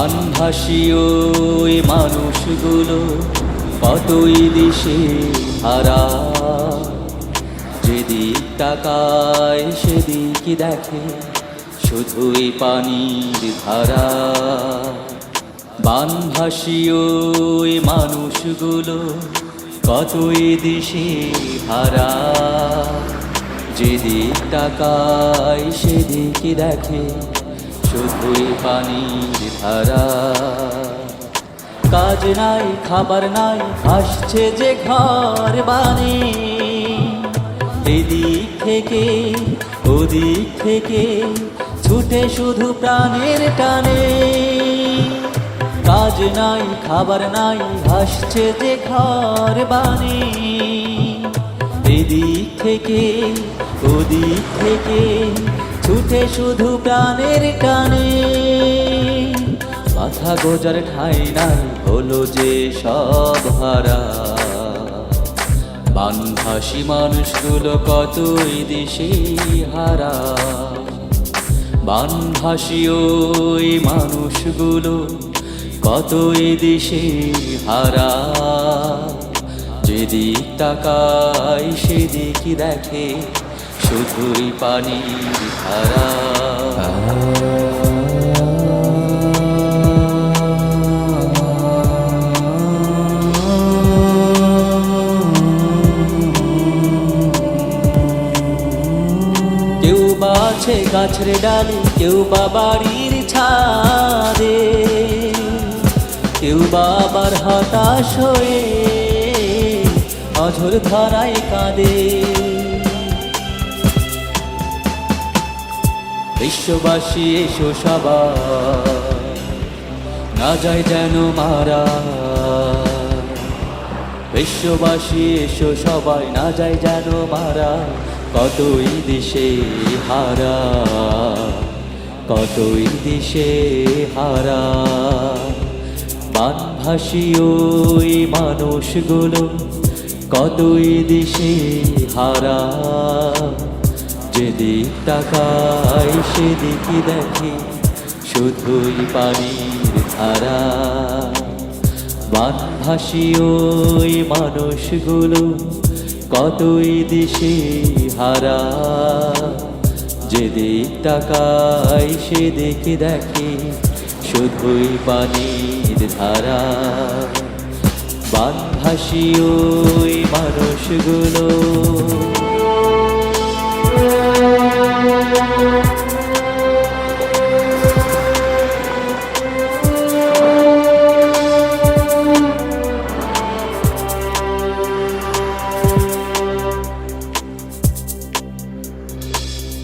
বানভাসী ওই মানুষগুলো, কতই দিশে হারা। যেদিক তাকায় সেদিক দেখে, শুধুই পানির ধারা। বানভাসী ওই মানুষগুলো, কতই দিশে হারা। যেদিক তাকায় সেদিক দেখে শুধুই পানির ধারা কাজ নাই, খাবার নাই আসছে যে ঘর বানে এদিক থেকে, ওদিক থেকে ছুটে শুধু প্রাণের টানে। কাজ নাই, খাবার নাই আসছে যে ঘর বানে এদিক থেকে, ওদিক থেকে ছুটে শুধু প্রাণের টানে। মাথা গোজার ঠাই নাই হলো যে সব হারা। বানভাসী মানুষগুলো কতই দিশে হারা। বানভাসী ওই মানুষগুলো কতই দিশে হারা। যেদিক তাকায় সেদিক দেখে শুধুই পানির ধারা। কেউ বা আছে গাছের ডালে, কেউ বা বাড়ির ছাদে। কেউ বা আবার হতাশ হয়ে অঝর ধারায় কাঁদে। বিশ্ববাসী, এসো সবার না যায় যেন মারা। বিশ্ববাসী, এসো সবাই। না যায় যেন মারা। কতই দিশে হারা। কতই দিশে হারা। বানভাসী ওই মানুষগুলো কতই দিশে হারা। যেদিক তাকায় সেদিক দেখে শুধুই পানির ধারা। বানভাসী ওই মানুষগুলো, কতই দিশে হারা। যেদিক তাকায় সেদিক দেখে শুধুই পানির ধারা। বানভাসী ওই মানুষগুলো Thank you.